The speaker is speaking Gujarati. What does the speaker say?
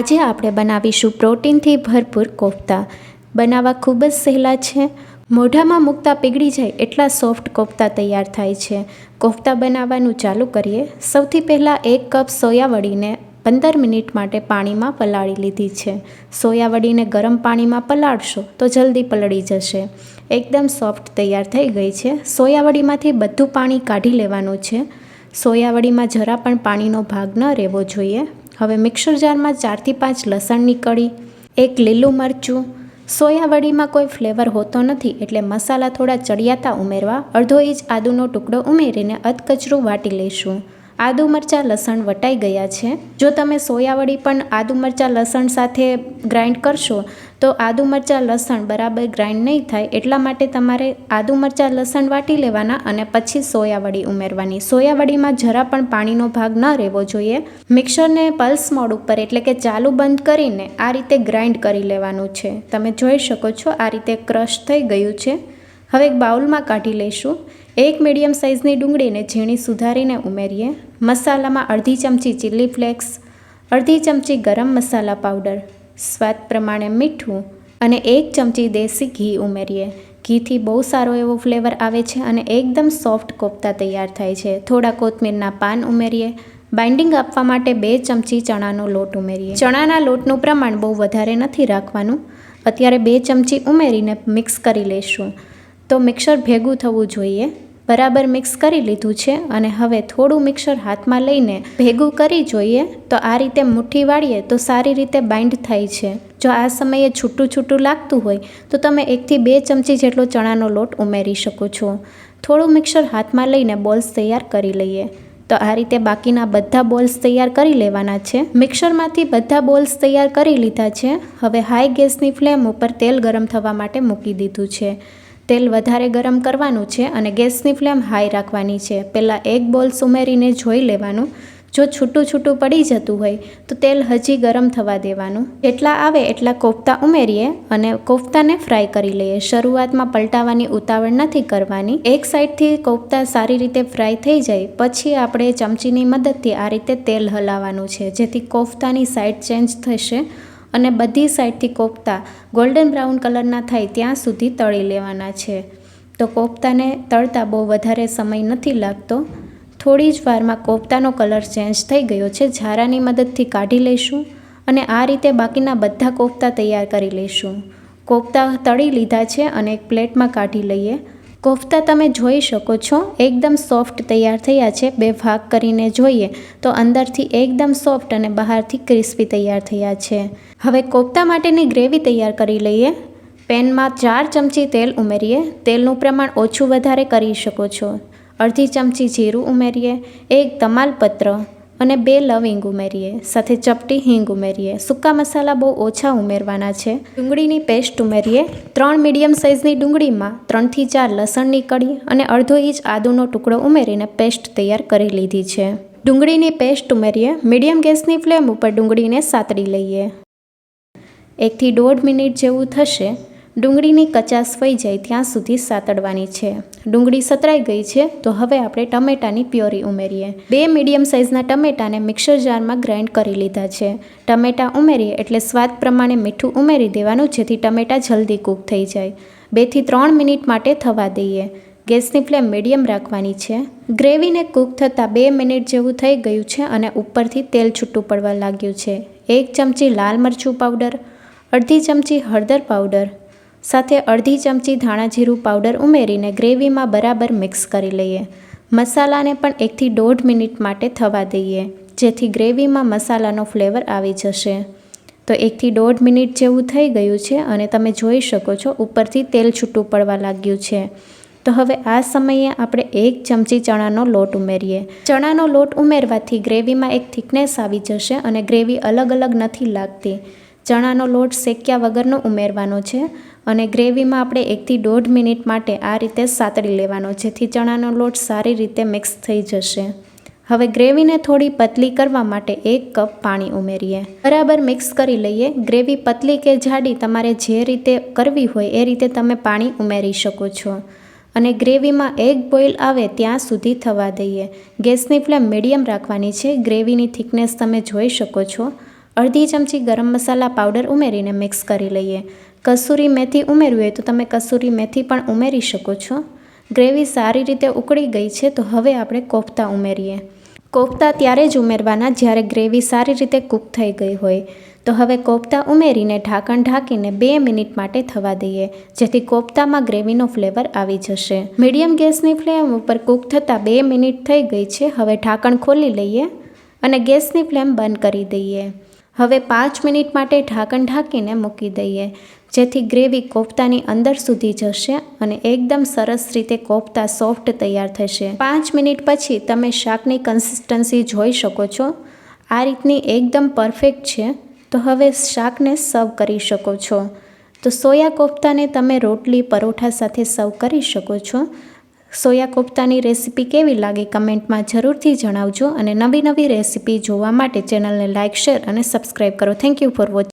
આજે આપણે બનાવીશું પ્રોટીનથી ભરપૂર કોફતા. બનાવવા ખૂબ જ સહેલા છે. મોઢામાં મૂકતા પીગળી જાય એટલા સોફ્ટ કોફતા તૈયાર થાય છે. કોફતા બનાવવાનું ચાલુ કરીએ. સૌથી પહેલાં એક કપ સોયાવડીને પંદર મિનિટ માટે પાણીમાં પલાળી લીધી છે. સોયાવડીને ગરમ પાણીમાં પલાળશો તો જલ્દી પલળી જશે. એકદમ સોફ્ટ તૈયાર થઈ ગઈ છે. સોયાવડીમાંથી બધું પાણી કાઢી લેવાનું છે. સોયાવડીમાં જરા પણ પાણીનો ભાગ ન રહેવો જોઈએ. હવે મિક્સર જારમાં ચારથી પાંચ લસણની કળી એક લીલું મરચું. સોયાવડીમાં કોઈ ફ્લેવર હોતો નથી એટલે મસાલા થોડા ચડિયાતા ઉમેરવા અડધો ઇંચ આદુનો ટુકડો ઉમેરીને અધકચરું વાટી લઈશું. આદુ મરચાં લસણ વટાઈ ગયા છે. જો તમે સોયાવડી પણ આદુ મરચાં લસણ સાથે ગ્રાઇન્ડ કરશો, તો આદુ મરચાં લસણ બરાબર ગ્રાઇન્ડ નહીં થાય એટલા માટે તમારે આદુ મરચાં લસણ વાટી લેવાના અને પછી સોયાવડી ઉમેરવાની. સોયાવડીમાં જરા પણ પાણીનો ભાગ ન રહેવો જોઈએ. મિક્સરને પલ્સ મોડ ઉપર એટલે કે ચાલુ બંધ કરીને આ રીતે ગ્રાઇન્ડ કરી લેવાનું છે. તમે જોઈ શકો છો આ રીતે ક્રશ થઈ ગયું છે. હવે એક બાઉલમાં કાઢી લઈશું. એક મીડિયમ સાઇઝની ડુંગળીને ઝીણી સુધારીને ઉમેરીએ. મસાલામાં અડધી ચમચી ચીલી ફ્લેક્સ અડધી ચમચી ગરમ મસાલા પાવડર સ્વાદ પ્રમાણે મીઠું અને એક ચમચી દેશી ઘી ઉમેરીએ. ઘીથી બહુ સારો એવો ફ્લેવર આવે છે અને એકદમ સોફ્ટ કોફતા તૈયાર થાય છે. થોડા કોથમીરના પાન ઉમેરીએ. બાઇન્ડિંગ આપવા માટે બે ચમચી ચણાનો લોટ ઉમેરીએ. ચણાના લોટનું પ્રમાણ બહુ વધારે નથી રાખવાનું. અત્યારે બે ચમચી ઉમેરીને મિક્સ કરી લઈશું તો મિક્સર ભેગું થવું જોઈએ. બરાબર મિક્સ કરી લીધું છે અને હવે થોડું મિક્સર હાથમાં લઈને ભેગું કરી જોઈએ, તો આ રીતે મુઠ્ઠી વાળીએ તો સારી રીતે બાઇન્ડ થાય છે. જો આ સમયે છૂટું છૂટું લાગતું હોય, તો તમે એકથી બે ચમચી જેટલો ચણાનો લોટ ઉમેરી શકો છો. થોડું મિક્સર હાથમાં લઈને બોલ્સ તૈયાર કરી લઈએ. તો આ રીતે બાકીના બધા બોલ્સ તૈયાર કરી લેવાના છે. મિક્સરમાંથી બધા બોલ્સ તૈયાર કરી લીધા છે. હવે હાઈ ગેસની ફ્લેમ ઉપર તેલ ગરમ થવા માટે મૂકી દીધું છે. તેલ વધારે ગરમ કરવાનું છે અને ગેસની ફ્લેમ હાઈ રાખવાની છે. પહેલાં એક બોલ્સ ઉમેરીને જોઈ લેવાનું. જો છૂટું છૂટું પડી જતું હોય, તો તેલ હજી ગરમ થવા દેવાનું. એટલા આવે એટલા કોફતા ઉમેરીએ અને કોફતાને ફ્રાય કરી લઈએ. શરૂઆતમાં પલટાવાની ઉતાવળ નથી કરવાની. એક સાઈડથી કોફતા સારી રીતે ફ્રાય થઈ જાય, પછી આપણે ચમચીની મદદથી આ રીતે તેલ હલાવવાનું છે, જેથી કોફતાની સાઈડ ચેન્જ થશે. અને બધી સાઈડથી કોફતા ગોલ્ડન બ્રાઉન કલરના થાય ત્યાં સુધી તળી લેવાના છે. તો કોફતાને તળતા બહુ વધારે સમય નથી લાગતો. થોડી જ વારમાં કોફતાનો કલર ચેન્જ થઈ ગયો છે. ઝારાની મદદથી કાઢી લઈશું અને આ રીતે બાકીના બધા કોફતા તૈયાર કરી લઈશું. કોફતા તળી લીધા છે અને એક પ્લેટમાં કાઢી લઈએ. કોફતા તમે જોઈ શકો છો. એકદમ સોફ્ટ તૈયાર થયા છે. બે ભાગ કરીને જોઈએ તો અંદરથી એકદમ સોફ્ટ અને બહારથી ક્રિસ્પી તૈયાર થયા છે. હવે કોફતા માટેની ગ્રેવી તૈયાર કરી લઈએ. પેનમાં ચાર ચમચી તેલ ઉમેરીએ. તેલનું પ્રમાણ ઓછું વધારે કરી શકો છો. અડધી ચમચી જીરું ઉમેરીએ. એક તમાલપત્ર અને બે લવિંગ ઉમેરીએ, સાથે ચપટી હિંગ ઉમેરીએ. સૂકા મસાલા બહુ ઓછા ઉમેરવાના છે. ડુંગળીની પેસ્ટ ઉમેરીએ. ત્રણ મીડિયમ સાઇઝની ડુંગળીમાં ત્રણથી ચાર લસણની કળી અને અડધો ઇંચ આદુનો ટુકડો ઉમેરીને પેસ્ટ તૈયાર કરી લીધી છે. ડુંગળીની પેસ્ટ ઉમેરીએ. મીડિયમ ગેસની ફ્લેમ ઉપર ડુંગળીને સાતડી લઈએ. એકથી દોઢ મિનિટ જેવું થશે. ડુંગળીની કચાસ વહી જાય ત્યાં સુધી સાતડવાની છે. ડુંગળી સતરાઈ ગઈ છે, તો હવે આપણે ટમેટાની પ્યોરી ઉમેરીએ. બે મીડિયમ સાઇઝના ટમેટાને મિક્સર જારમાં ગ્રાઇન્ડ કરી લીધા છે. ટમેટાં ઉમેરીએ એટલે સ્વાદ પ્રમાણે મીઠું ઉમેરી દેવાનું, જેથી ટમેટાં જલ્દી કૂક થઈ જાય. બેથી ત્રણ મિનિટ માટે થવા દઈએ. ગેસની ફ્લેમ મીડિયમ રાખવાની છે. ગ્રેવીને કૂક થતાં બે મિનિટ જેવું થઈ ગયું છે અને ઉપરથી તેલ છૂટું પડવા લાગ્યું છે. એક ચમચી લાલ મરચું પાવડર, અડધી ચમચી હળદર પાવડર સાથે અડધી ચમચી ધાણા જીરું પાવડર ઉમેરીને ગ્રેવીમાં બરાબર મિક્સ કરી લઈએ. મસાલાને પણ એકથી દોઢ મિનિટ માટે થવા દઈએ, જેથી ગ્રેવીમાં મસાલાનો ફ્લેવર આવી જશે. તો એકથી દોઢ મિનિટ જેવું થઈ ગયું છે અને તમે જોઈ શકો છો ઉપરથી તેલ છૂટું પડવા લાગ્યું છે. તો હવે આ સમયે આપણે એક ચમચી ચણાનો લોટ ઉમેરીએ. ચણાનો લોટ ઉમેરવાથી ગ્રેવીમાં એક થિકનેસ આવી જશે અને ગ્રેવી અલગ અલગ નથી લાગતી. ચણાનો લોટ શેક્યા વગરનો ઉમેરવાનો છે અને ગ્રેવીમાં આપણે એકથી દોઢ મિનિટ માટે આ રીતે સાતળી લેવાનો, જેથી ચણાનો લોટ સારી રીતે મિક્સ થઈ જશે. હવે ગ્રેવીને થોડી પતલી કરવા માટે એક કપ પાણી ઉમેરીએ. બરાબર મિક્સ કરી લઈએ. ગ્રેવી પતલી કે જાડી તમારે જે રીતે કરવી હોય એ રીતે તમે પાણી ઉમેરી શકો છો. અને ગ્રેવીમાં એક બોઇલ આવે ત્યાં સુધી થવા દઈએ. ગેસની ફ્લેમ મીડિયમ રાખવાની છે. ગ્રેવીની થિકનેસ તમે જોઈ શકો છો. અડધી ચમચી ગરમ મસાલા પાવડર ઉમેરીને મિક્સ કરી લઈએ. કસૂરી મેથી ઉમેરવી હોય તો તમે કસૂરી મેથી પણ ઉમેરી શકો છો. ગ્રેવી સારી રીતે ઉકળી ગઈ છે તો હવે આપણે કોફતા ઉમેરીએ. કોફતા ત્યારે જ ઉમેરવાના જ્યારે ગ્રેવી સારી રીતે કૂક થઈ ગઈ હોય. તો હવે કોફતા ઉમેરીને ઢાંકણ ઢાંકીને બે મિનિટ માટે થવા દઈએ, જેથી કોફતામાં ગ્રેવીનો ફ્લેવર આવી જશે. મીડિયમ ગેસની ફ્લેમ ઉપર કૂક થતાં બે મિનિટ થઈ ગઈ છે. હવે ઢાંકણ ખોલી લઈએ અને ગેસની ફ્લેમ બંધ કરી દઈએ. હવે પાંચ મિનિટ માટે ઢાંકણ ઢાંકીને મૂકી દઈએ, જેથી ગ્રેવી કોફતાની અંદર સુધી જશે અને એકદમ સરસ રીતે કોફતા સોફ્ટ તૈયાર થશે. પાંચ મિનિટ પછી તમે શાકની કન્સિસ્ટન્સી જોઈ શકો છો. આ રીતની એકદમ પરફેક્ટ છે. તો હવે શાકને સર્વ કરી શકો છો. તો સોયા કોફતાને તમે રોટલી, પરોઠા સાથે સર્વ કરી શકો છો. સોયા કોફતાની રેસીપી કેવી લાગી કમેન્ટમાં જરૂરથી જણાવજો અને નવી નવી રેસીપી જોવા માટે ચેનલને લાઇક શેર અને સબસ્ક્રાઈબ કરો. Thank you for watching